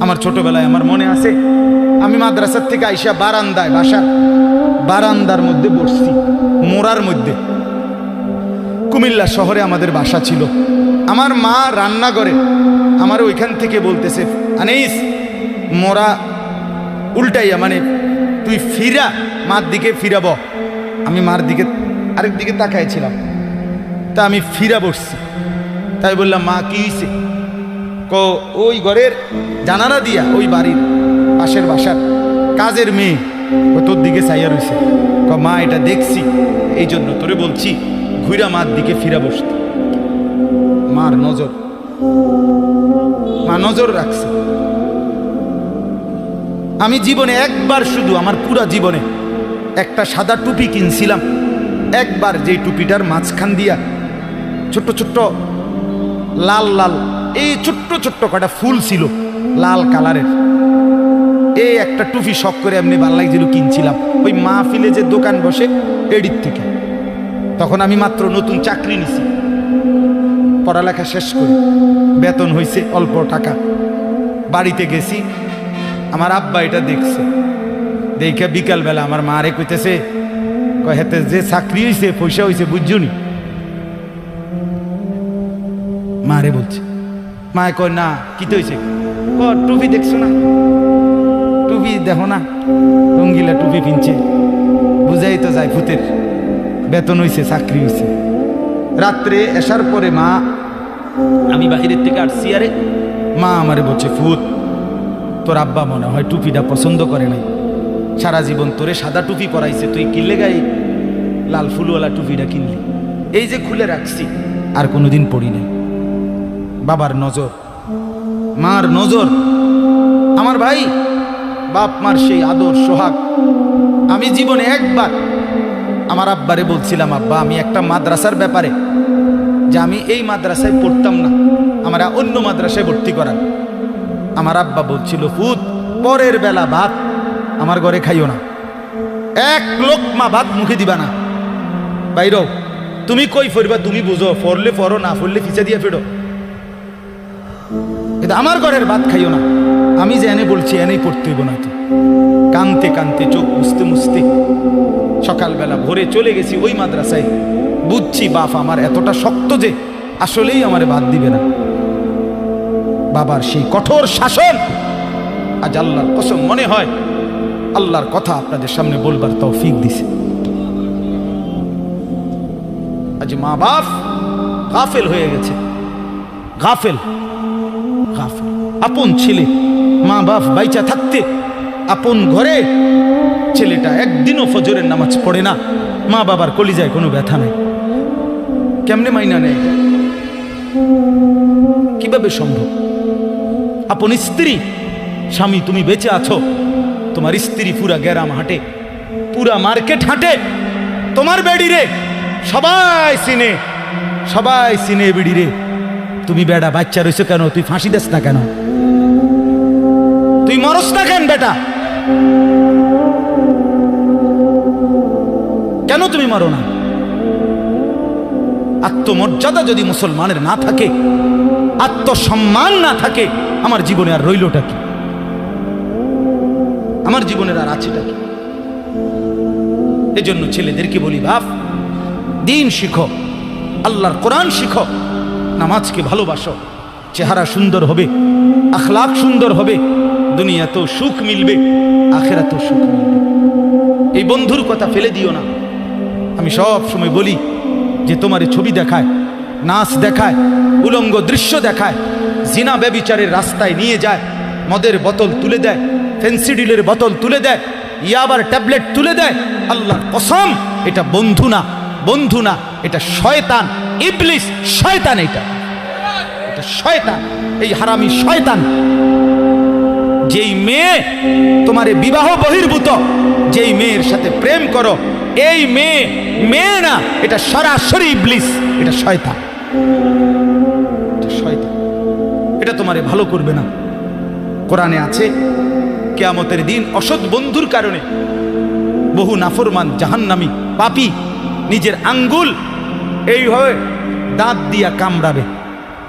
আমার ছোটবেলায় আমার মনে আছে, আমি মাদ্রাসার থেকে আইসা বারান্দায় বাসা, বারান্দার মধ্যে বসছি, মোড়ার মধ্যে। কুমিল্লা শহরে আমাদের বাসা ছিল। আমার মা রান্না করে, আমার ওইখান থেকে বলতেছে, আনিস মোরা উল্টাইয়া মানে তুই ফিরা, মার দিকে ফিরাব। আমি মার দিকে, আরেক দিকে তাকাইছিলাম। তা আমি ফিরা বসছি। তাই বললাম, মা, কি হয়েছে ক ওই ঘরের জানালা দিয়া ওই বাড়ির পাশের বাসার কাজের মেয়ে ও তোর দিকে চাইয়া রয়েছে ক, মা, এটা দেখছি। এই জন্য তোরে বলছি ঘুরা মার দিকে ফিরা বসতে। মার নজর, মা নজর রাখছে। আমি জীবনে একবার শুধু আমার পুরা জীবনে একটা সাদা টুপি কিনছিলাম। একবার যেই টুপিটার মাঝখান দিয়া ছোট্ট ছোট্ট লাল লাল এই ছোট্ট ছোট্ট কটা ফুল ছিল, লাল কালারের। এই একটা টুপি শখ করে এমনি ভালো লাগছিল কিনছিলাম। ওই মাহফিলে যে দোকান বসে এডির থেকে। তখন আমি মাত্র নতুন চাকরি নিছি। পড়ালেখা শেষ করি, বেতন হয়েছে অল্প টাকা। বাড়িতে গেছি, আমার আব্বা এটা দেখছে। দেখে বিকালবেলা আমার মা রে কইতেছে হেতে যে চাকরি হয়েছে পয়সা হয়েছে বুঝছুনি মারে বলছে মায়ে কয়, না, কি হয়েছে ক টুপি দেখছ না? টুপি দেখো না রঙ্গিলা টুপি পিনছে। বুঝাই তো যায় ভূতের, বেতন হয়েছে চাকরি হয়েছে রাত্রে আসার পরে মা, আমি বাহিরের থেকে আসছি, আরে। মা আমারে বলছে ফুত তোর আব্বা মনে হয় টুপিটা পছন্দ করে নাই। সারা জীবন তোরে সাদা টুপি পরাইছে, তুই কিনলে গাই লাল ফুলওয়ালা টুপিটা কিনলি? এই যে খুলে রাখছি, আর কোনোদিন পড়ি নাই। বাবার নজর। মার নজর। আমার ভাই, বাপ মার সেই আদর, সোহাগ। আমি জীবনে একবার আমার আব্বারে বলছিলাম, আব্বা, আমি একটা মাদ্রাসার ব্যাপারে যে আমি এই মাদ্রাসায় পড়তাম না। আমরা অন্য মাদ্রাসায় ভর্তি করা আমার আব্বা বলছিল, ফুত, পরের বেলা ভাত আমার ঘরে খাইও না। এক লোকমা ভাত মুখে দিবা না। বাইরও তুমি কই ফরবা? তুমি বুঝো, ফরলে ফরো, না ফরলে ফিচা দিয়ে ফেরো। কিন্তু আমার ঘরের ভাত খাইও না। আমি যে এনে বলছি, এনেই পড়তে হইব না তো। কানতে কানতে চোখ মুছতে মুছতে সকালবেলা ভোরে চলে গেছি ওই মাদ্রাসায়। বুঝছি বাপ আমার এতটা শক্ত যে আসলেই আমারে বাদ দিবে না। বাবার সেই কঠোর শাসন আজ আল্লাহর কসম মনে হয় আল্লাহর কথা আপনাদের সামনে বলবার তৌফিক দিছে। আজ মা বাপ গাফেল হয়ে গেছে। গাফেল। আপন ছেলে, মা বাপ বাইচা থাকতে, আপন ঘরে ছেলেটা একদিনও ফজরের নামাজ পড়ে না, মা বাবার কলিজায় কোনো ব্যথা নেই। কেমনে মাইনা নেই কীভাবে সম্ভব? আপন স্ত্রী, স্বামী তুমি বেঁচে আছো, তোমার স্ত্রী পুরা গ্যারাম হাঁটে, পুরা মার্কেট হাঁটে, তোমার বেডি রে সবাই চিনে সবাই চিনে বেডি রে তুমি বেড়া বাচ্চা রয়েছো কেন? তুই ফাঁসি দেস না কেন? তুই মরস না কেন বেটা? কেন তুমি মারো না? আত্মমর্যাদা যদি মুসলমানের না থাকে, আত্মসম্মান না থাকে, আমার জীবনে আর রইলটা কি? আমার জীবনের আর আছেটা কি? এজন্য ছেলেদেরকে বলি, বাপ, দিন শিখো, আল্লাহর কোরআন শিখো নামাজকে ভালোবাসো। চেহারা সুন্দর হবে আখলাক সুন্দর হবে, দুনিয়াতেও সুখ মিলবে, আখেরাতেও সুখ মিলবে। এই বন্ধুর কথা ফেলে দিও না। আমি সব সময় বলি যে তোমার ছবি দেখায়, নাচ দেখায়, উলঙ্গ দৃশ্য দেখায়, জিনা ব্যবিচারের রাস্তায় নিয়ে যায়, মদের বোতল তুলে দেয় ফেন্সিডিলের বোতল তুলে দেয়, ইয়াবার ট্যাবলেট তুলে দেয়, আল্লাহর কসম, এটা বন্ধু না বন্ধু না, এটা শয়তান, ইবলিস, শয়তান এটা। শয়তান, এই হারামি শয়তান। যেই মেয়ে তোমারে বিবাহ বহির্ভূত, যেই মেয়ের সাথে প্রেম করো, এই মেয়ে মেয়ে না, এটা সরাসরি ইবলিস, এটা শয়তান। শয়তান। এটা তোমারে ভালো করবে না। কোরআনে আছে, কেয়ামতের দিন অসৎ বন্ধুর কারণে বহু নাফরমান, জাহান্নামি পাপি নিজের আঙ্গুল এইভাবে দাঁত দিয়া কামড়াবে।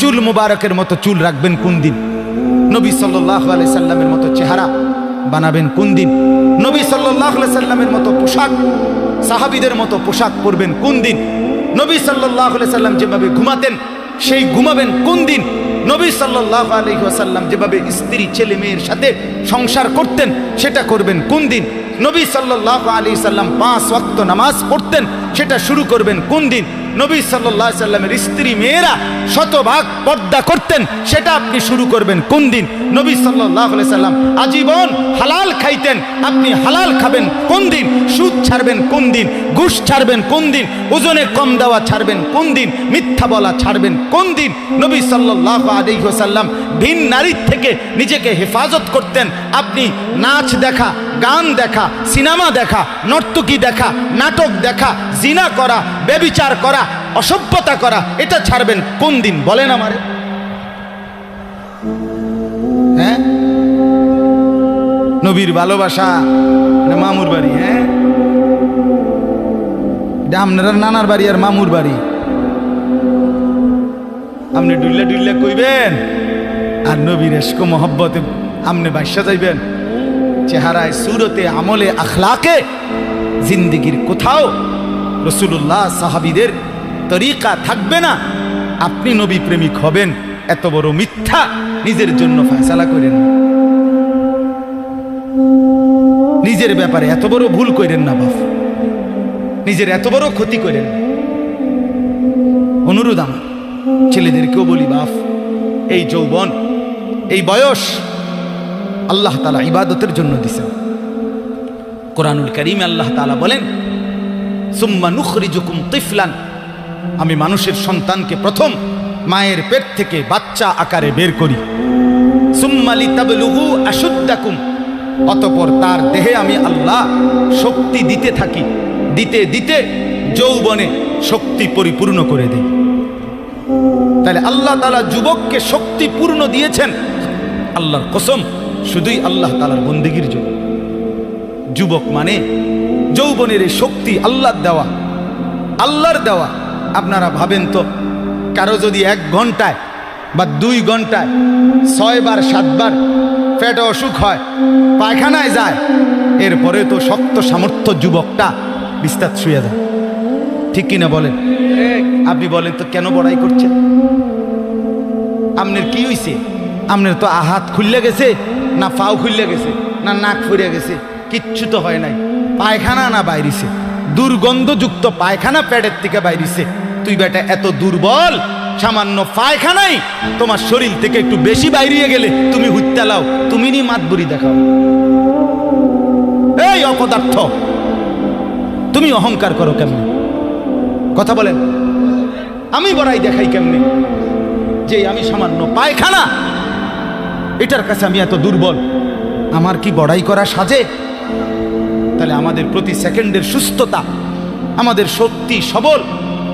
চুল মুবারকের মতো চুল রাখবেন কোন দিন? নবী সাল্লাহ সাল্লামের মতো চেহারা বানাবেন কোন দিন? নবী সাল্লাহ সাল্লামের মতো পোশাক, সাহাবিদের মতো পোশাক পরবেন কোন দিন? নবী সাল্লাহ সাল্লাম যেভাবে ঘুমাতেন, সেই ঘুমাবেন কোন দিন? নবী সাল্লাহ আলহি আসাল্লাম যেভাবে স্ত্রী, ছেলে, মেয়ের সাথে সংসার করতেন, সেটা করবেন কোন দিন? নবী সাল্লাহ আলী সাল্লাম পাঁচ ওয়াক্ত নামাজ পড়তেন, সেটা শুরু করবেন কোন দিন? নবী সাল্লাহ সাল্লামের স্ত্রী মেয়েরা শতভাগ পর্দা করতেন। সেটা আপনি শুরু করবেন কোন দিন? নবী সাল্লাহ সাল্লাম আজীবন হালাল খাইতেন। আপনি হালাল খাবেন কোন দিন? সুদ ছাড়বেন কোন দিন? ঘুষ ছাড়বেন কোন দিন? ওজনে কম দেওয়া ছাড়বেন কোন দিন? মিথ্যা বলা ছাড়বেন কোন দিন? নবী সাল্লাহ আলহিহাসাল্লাম ভিন নারীর থেকে নিজেকে হেফাজত করতেন। আপনি নাচ দেখা, গান দেখা, সিনেমা দেখা, নর্তকী দেখা, নাটক দেখা, জিনা করা বেবিচার করা, অসভ্যতা করা, এটা ছাড়বেন কোন দিন? বলেন আমারে। হ্যাঁ? নবীর ভালোবাসা মামুর বাড়ি হ্যাঁ? এটা আপনার নানার বাড়ি আর মামুর বাড়ি। আপনি ডুল্লে ডুল্লে কইবেন? আর নবীর এসকো মহব্বতে আপনি বাসা যাইবেন। চেহারায়, সুরতে, আমলে, আখলাকে জিন্দিগির কোথাও রসুল্লাহ সাহাবিদের তরিকা থাকবে না। আপনি নবী প্রেমিক হবেন, এত বড় মিথ্যা নিজের জন্য ফয়সালা করেন নিজের ব্যাপারে এত বড় ভুল করেন না বাপ। নিজের এত বড় ক্ষতি করেন। অনুরোধ আমার, ছেলেদেরকেও বলি বাপ, এই যৌবন এই বয়স আল্লাহ তালা ইবাদতের জন্য দিছেন। কোরআনুল করিম আল্লাহ তালা বলেন, সুম্মা নুখরিজুকুম তিফলান। আমি মানুষের সন্তানকে প্রথম মায়ের পেট থেকে বাচ্চা আকারে বের করি। সুম্মালি তাবলুহু আশুদ্দাকুম। অতপর তার দেহে আমি আল্লাহ শক্তি দিতে থাকি। দিতে দিতে যৌবনে শক্তি পরিপূর্ণ করে দিই। তাহলে আল্লাহ তালা যুবককে শক্তি পূর্ণ দিয়েছেন। আল্লাহর কসম শুধুই আল্লাহ তালার বন্দিগির জন্য। যুবক মানে যৌবনের এই শক্তি আল্লাহর দেওয়া আল্লাহর দেওয়া। আপনারা ভাবেন তো কারও যদি এক ঘন্টায় বা দুই ঘন্টায় ছয়বার সাতবার পেটে অসুখ হয় পায়খানায় যায় এরপরে তো শক্ত সামর্থ্য যুবকটা বিস্তার শুয়ে যায় ঠিক কিনা বলেন? আপনি বলেন তো কেন বড়াই করছেন? আপনার কি হইছে? আপনার তো আহাত খুললে গেছে, না পাও খুললে গেছে, না নাক ফুরে গেছে, কিচ্ছু তো হয় নাই। পায়খানা না বাইরিছে, দুর্গন্ধযুক্ত পায়খানা প্যাডের থেকে বাইরিছে। তুই বেটা এত দুর্বল, সামান্য পায়খানাই তোমার শরীর থেকে একটু বেশি বাইরিয়ে গেলে তুমি হুত্যা লাও, তুমি নি মাতবুরি দেখাও। এই অপদার্থ, তুমি অহংকার করো কেমনে? কথা বলেন, আমি বড়াই দেখাই কেমনে? যে আমি সামান্য পায়খানা এটার কাছে আমি এত দুর্বল। আমার কি বড়াই করা সাজে? তাহলে আমাদের প্রতি সেকেন্ডের সুস্থতা, আমাদের শক্তি সবল,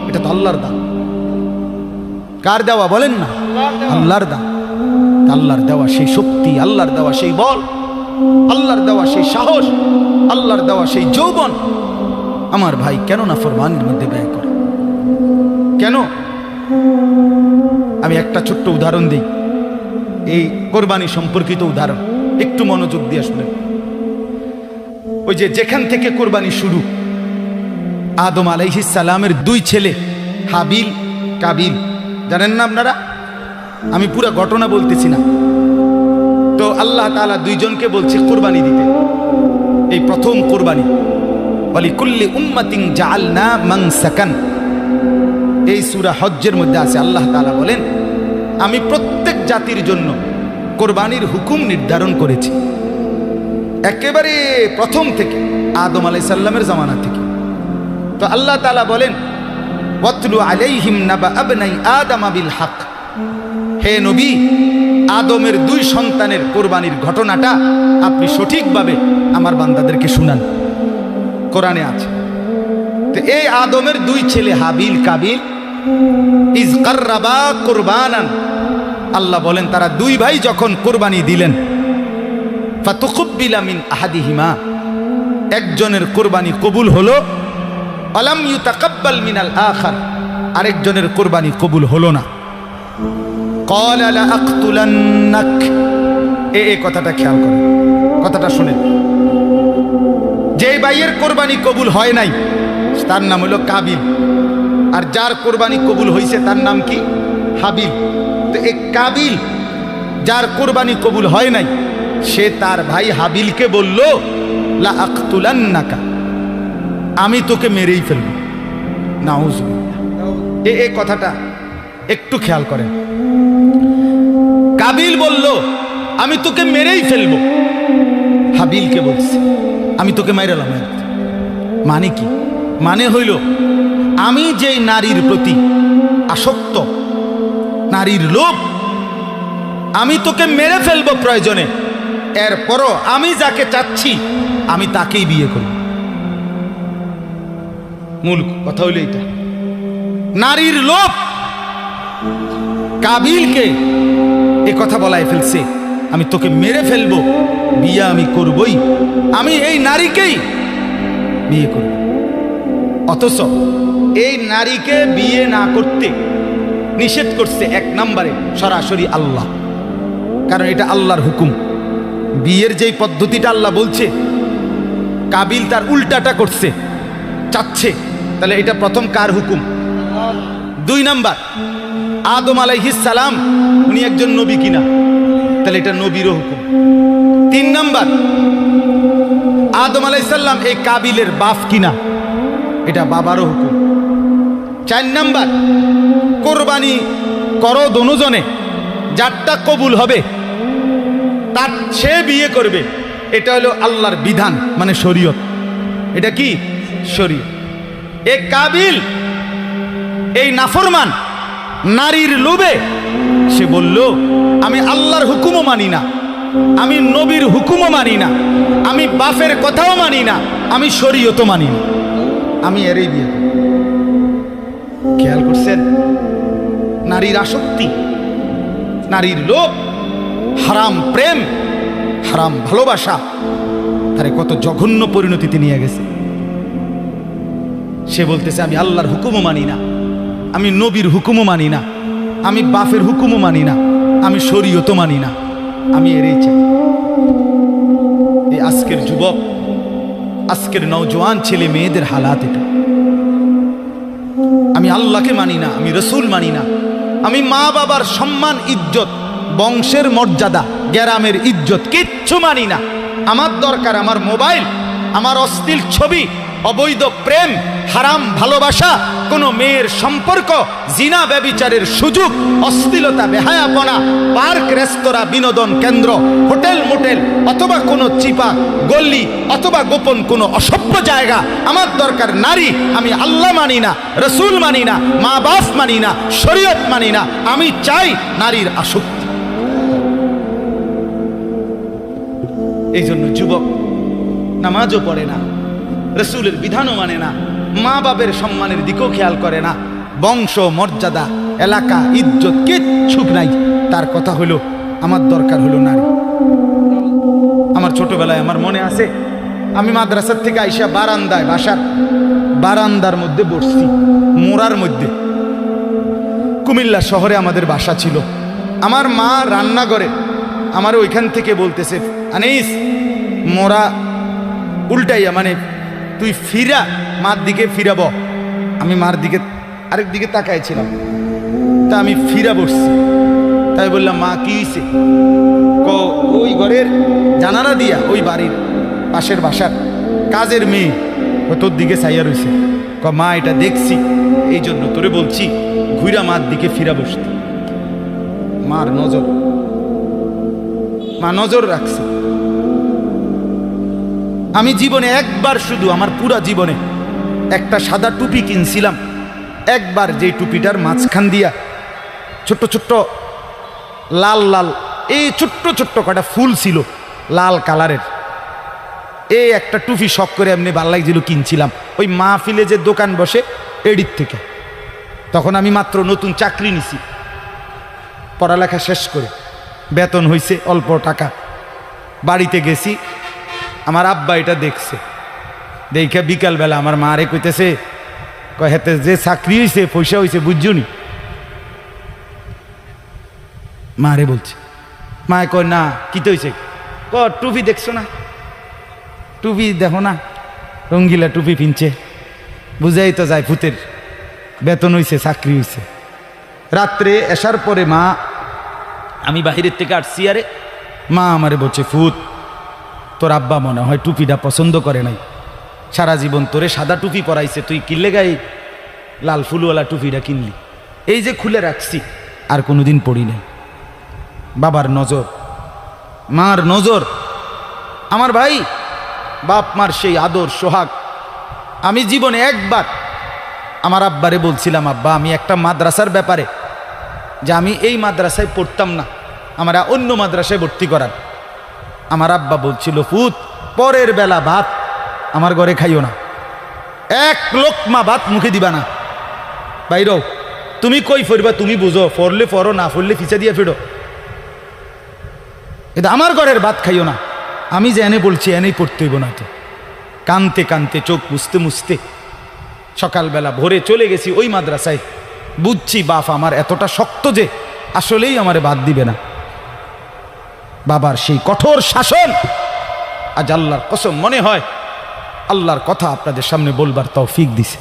এটা তো আল্লাহর দান। কার দেওয়া বলেন না? আল্লাহর দান। আল্লাহর দেওয়া সেই শক্তি, আল্লাহর দেওয়া সেই বল, আল্লাহর দেওয়া সেই সাহস, আল্লাহর দেওয়া সেই যৌবন। আমার ভাই কেন না ফরমানের মধ্যে ব্যয় করে? কেন? আমি একটা ছোট্ট উদাহরণ দিই। এই কোরবানি সম্পর্কিত উদাহরণ। একটু মনোযোগ দিয়ে শুনেন। ওই যে যেখান থেকে কোরবানি শুরু, আদম সালামের দুই ছেলে, হাবিল, কাবিল। জানেন না আপনারা? আমি পুরো ঘটনা বলতেছি না। তো আল্লাহ তাআলা দুইজনকে বলছে, কোরবানি দিতে। এই প্রথম কোরবানি। বলি কুল্লি উম্মাতিং জাআলনা মানসাকান। এই সূরা হজ্জের মধ্যে আছে। আল্লাহ তাআলা বলেন, আমি প্রত্যেক জাতির জন্য কোরবানির হুকুম নির্ধারণ করেছি। একেবারে প্রথম থেকে আদম আলাই সাল্লামের জামানা থেকে। তো আল্লাহ তালা বলেন, ওয়াতলু হে নবী, আদমের দুই সন্তানের কোরবানির ঘটনাটা আপনি সঠিকভাবে আমার বান্দাদেরকে শুনান। কোরআনে আছে, তো এই আদমের দুই ছেলে হাবিল কাবিল, ইজ কার্রাবা কোরবানান আল্লাহ বলেন, তারা দুই ভাই যখন কোরবানি দিলেন ফাতুকুবিলামিন আহাদিহিমা, একজনের কোরবানি কবুল হলো, আলাম মিনাল আখার, আরেকজনের কোরবানি কবুল হলো না। কল এ এ কথাটা খেয়াল করেন, কথাটা শোনেন। যে ভাইয়ের কোরবানি কবুল হয় নাই, তার নাম হলো কাবিল। আর যার কোরবানি কবুল হয়েছে তার নাম কি? হাবিল। তো কাবিল, যার কোরবানি কবুল হয় নাই, সে তার ভাই হাবিলকে বলল, লা আমি তোকে মেরেই ফেলব। নাউজ এ এই কথাটা একটু খেয়াল করেন। কাবিল বলল, আমি তোকে মেরেই ফেলব। হাবিলকে বলছে, আমি তোকে মাইরালাম মানে কি? মানে হইল, আমি যেই নারীর প্রতি আসক্ত নারীর লোভ, আমি তোকে মেরে ফেলব প্রয়োজনে। এরপরও আমি যাকে চাচ্ছি, আমি তাকেই বিয়ে করব। মূল কথা হইল এটা নারীর লোভ, কাবিলকে এ কথা বলায় ফেলছে, আমি তোকে মেরে ফেলব, বিয়ে আমি করবই, আমি এই নারীকেই বিয়ে করব। অথচ এই নারীকে বিয়ে না করতে নিষেধ করছে এক নম্বরে সরাসরি আল্লাহ। কারণ এটা আল্লাহর হুকুম। বিয়ের যেই পদ্ধতিটা আল্লাহ বলছে, কাবিল তার উল্টাটা করছে, চাচ্ছে, তাহলে এটা প্রথম কার হুকুম? দুই নাম্বার, আদম সালাম, উনি একজন নবী কিনা? তাহলে এটা নবীরও হুকুম। তিন নাম্বার, আদম আলাইসাল্লাম এই কাবিলের বাপ কিনা? এটা বাবারও হুকুম। চার নাম্বার কোরবানি করো দনুজনে যারটা কবুল হবে, তার সে বিয়ে করবে। এটা হলো আল্লাহর বিধান মানে শরীয়ত। এটা কি? শরীয়ত। এ কাবিল, এই নাফরমান, নারীর লোভে, সে বলল, আমি আল্লাহর হুকুমও মানি না, আমি নবীর হুকুমও মানি না, আমি বাফের কথাও মানি না, আমি শরীয়তও মানি না। আমি এরই বিয়ে। খেয়াল করছেন? নারীর আসক্তি, নারীর লোভ, হারাম প্রেম, হারাম ভালোবাসা, তারে কত জঘন্য পরিণতিতে নিয়ে গেছে। সে বলতেছে, আমি আল্লাহর হুকুমও মানি না, আমি নবীর হুকুমও মানি না, আমি বাফের হুকুমও মানি না, আমি শরীয়তও মানি না, আমি এড়িয়ে চাই। এই আজকের যুবক, আজকের নওজোয়ান ছেলে মেয়েদের হালাত এটা। আমি আল্লাহকে মানি না, আমি রসুল মানি না। আমি মা বাবার সম্মান, ইজ্জত, বংশের মর্যাদা, গ্যারামের ইজ্জত কিচ্ছু মানি না। আমার দরকার আমার মোবাইল, আমার অশ্লীল ছবি অবৈধ প্রেম, হারাম ভালোবাসা, কোনো মেয়ের সম্পর্ক, জিনা ব্যবিচারের সুযোগ, অশ্লীলতা, বেহায়াপনা, পার্ক, রেস্তোরাঁ, বিনোদন কেন্দ্র, হোটেল মোটেল, অথবা কোনো চিপা গল্লি অথবা গোপন কোনো অসভ্য জায়গা। আমার দরকার নারী, আমি আল্লাহ মানি না, রসুল মানি না, মা বাপ মানি না, শরীয়ত মানি না, আমি চাই নারীর আসক্তি। এই জন্য যুবক, নামাজও পড়ে না। রসুলের বিধানও মানে না মা বাবের সম্মানের দিকেও খেয়াল করে না। বংশ, মর্যাদা, এলাকা, ইজ্জত কিচ্ছুক নাই। তার কথা হলো, আমার দরকার হলো নারী। আমার ছোটবেলায় আমার মনে আছে, আমি মাদ্রাসার থেকে আইসা বারান্দায়, বাসার বারান্দার মধ্যে বসছি, মোড়ার মধ্যে। কুমিল্লা শহরে আমাদের বাসা ছিল। আমার মা রান্নাঘরে, আমার ওইখান থেকে বলতেছে, আনিস মোরা উল্টাইয়া মানে তুই ফিরা, মার দিকে ফিরাব। আমি মার দিকে, আরেক দিকে তাকাইছিলাম। তা আমি ফিরা বসছি। তাই বললাম, মা, কি হয়েছে ক, ওই ঘরের জানালা দিয়া, ওই বাড়ির পাশের বাসার কাজের মেয়ে ও তোর দিকে চাইয়া রয়েছে ক, মা, এটা দেখছি, এই জন্য তোরে বলছি ঘুরা মার দিকে ফিরা বসতে। মার নজর, মা নজর রাখছে। আমি জীবনে একবার শুধু আমার পুরা জীবনে একটা সাদা টুপি কিনছিলাম। একবার যেই টুপিটার মাঝখান দিয়া ছোট্ট ছোট্ট লাল লাল, এই ছোট্ট ছোট্ট কটা ফুল ছিল লাল কালারের। এই একটা টুপি শখ করে এমনি ভালো লাগছিল কিনছিলাম। ওই মাহফিলে যে দোকান বসে এডির থেকে। তখন আমি মাত্র নতুন চাকরি নিছি। পড়ালেখা শেষ করে। বেতন হইছে অল্প টাকা। বাড়িতে গেছি আমার আব্বা এটা দেখছে। দেখে বিকালবেলা আমার মা রে কইতেছে হেতে যে চাকরি হয়েছে পয়সা হয়েছে বুঝছনি মা রে বলছে, মায় কয়, না কি তো হয়েছে ক টুপি দেখছ না? টুপি দেখো না, রঙ্গিলা টুপি পিনছে। বুঝাই তো যায় ভূতের, বেতন হইছে, চাকরি হইছে। রাত্রে এসার পরে মা, আমি বাহিরের থেকে আসছি, আরে? মা আমারে বলছে ফুত তোর আব্বা মনে হয় টুপিটা পছন্দ করে নাই। সারা জীবন তোরে সাদা টুপি পরাইছে, তুই কিনলে গাই লাল ফুলওয়ালা টুপিটা কিনলি। এই যে খুলে রাখছি, আর কোনোদিন পড়ি নাই। বাবার নজর, মার নজর, আমার ভাই, বাপ মার সেই আদর, সোহাগ, আমি জীবনে একবার আমার আব্বারে বলছিলাম, আব্বা, আমি একটা মাদ্রাসার ব্যাপারে যে আমি এই মাদ্রাসায় পড়তাম না, আমরা অন্য মাদ্রাসায় ভর্তি করার। আমার আব্বা বলছিল, ফুত, পরের বেলা ভাত আমার ঘরে খাইও না। এক লোকমা ভাত মুখে দিবা না। বাইরও, তুমি কই ফরবা তুমি বুঝো, ফরলে ফরো, না ফরলে ফিচা দিয়ে ফেরো। এটা আমার ঘরের ভাত খাইও না। আমি যে এনে বলছি, এনেই পড়তে হইব না তো। কানতে কানতে চোখ মুছতে মুছতে সকালবেলা ভোরে চলে গেছি ওই মাদ্রাসায়। বুঝছি বাপ আমার এতটা শক্ত যে আসলেই আমারে বাদ দিবে না। বাবার সেই কঠোর শাসন। আজ আল্লাহর কসম মনে হয়, আল্লাহর কথা আপনাদের সামনে বলবার তৌফিক দিছে।